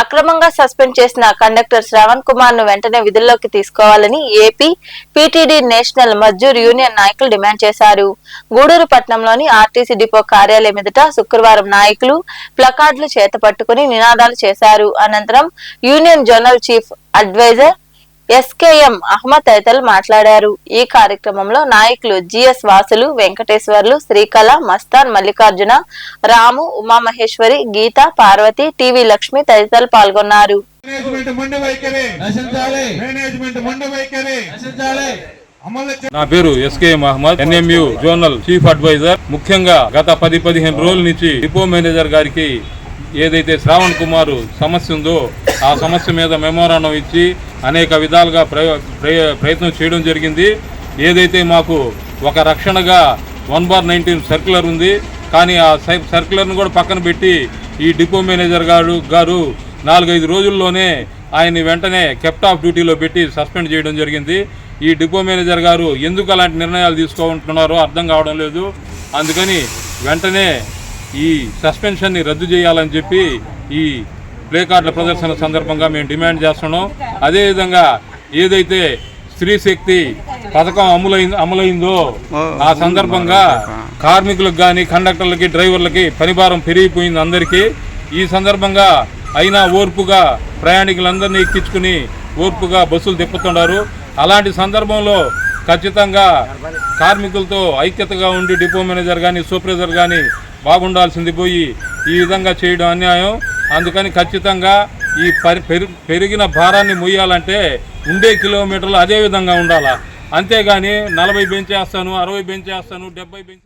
అక్రమంగా సస్పెండ్ చేసిన కండక్టర్ శ్రవణ్ కుమార్ను వెంటనే విధుల్లోకి తీసుకోవాలని AP PTD national Mazdoor union నాయకులు డిమాండ్ చేశారు. గూడూరు పట్టణంలోని ఆర్టీసీ డిపో కార్యాలయం ఎదుట శుక్రవారం నాయకులు ప్లకార్డులు చేతపట్టుకుని నినాదాలు చేశారు. అనంతరం union general chief adviser SKM Ahmed తదితరులు మాట్లాడారు. ఈ కార్యక్రమంలో నాయకులు జిఎస్ వాసులు వెంకటేశ్వర్లు శ్రీకళ మస్తాన్ మల్లికార్జున రాము ఉమామహేశ్వరి గీత పార్వతి టీవీ లక్ష్మి తదితరులు పాల్గొన్నారు. నా పేరు SK Mohammed NMU zonal chief adviser. ముఖ్యంగా గత పది పదిహేను రోజుల నుంచి డిపో మేనేజర్ గారికి ఏదైతే శ్రావణ్ కుమార్ సమస్య ఉందో ఆ సమస్య మీద మెమోరాండం ఇచ్చి అనేక విధాలుగా ప్రయ- ప్రయత్నం చేయడం జరిగింది. ఏదైతే మాకు ఒక రక్షణగా వన్ బార్ నైన్టీన్ సర్క్యులర్ ఉంది కానీ ఆ సై- సర్క్యులర్ను కూడా పక్కన పెట్టి ఈ డిపో మేనేజర్ గారు గారు నాలుగైదు రోజుల్లోనే ఆయన్ని వెంటనే కెప్ట్ ఆఫ్ డ్యూటీలో పెట్టి సస్పెండ్ చేయడం జరిగింది. ఈ డిపో మేనేజర్ గారు ఎందుకు అలాంటి నిర్ణయాలు తీసుకుంటున్నారో అర్థం కావడం లేదు. అందుకని వెంటనే ఈ సస్పెన్షన్ని రద్దు చేయాలని చెప్పి ఈ ప్లే కార్డుల ప్రదర్శన సందర్భంగా మేము డిమాండ్ చేస్తున్నాం. అదేవిధంగా ఏదైతే స్త్రీ శక్తి పథకం అమలైంది అమలైందో ఆ సందర్భంగా కార్మికులకు కానీ కండక్టర్లకి డ్రైవర్లకి పనిభారం పెరిగిపోయింది అందరికీ. ఈ సందర్భంగా అయినా ఓర్పుగా ప్రయాణికులందరినీ ఎక్కించుకుని ఓర్పుగా బస్సులు తిప్పుతున్నారు అలాంటి సందర్భంలో ఖచ్చితంగా కార్మికులతో ఐక్యతగా ఉండి డిపో మేనేజర్ కానీ సూపర్వైజర్ కానీ బాగుండాల్సింది పోయి ఈ విధంగా చేయడం అన్యాయం. అందుకని ఖచ్చితంగా ఈ పెరిగిన భారాన్ని మొయ్యాలంటే ఉండే కిలోమీటర్లు అదే విధంగా ఉండాలా. అంతేగాని నలభై బెంచేస్తాను అరవై పెంచేస్తాను డెబ్బై బెంచ్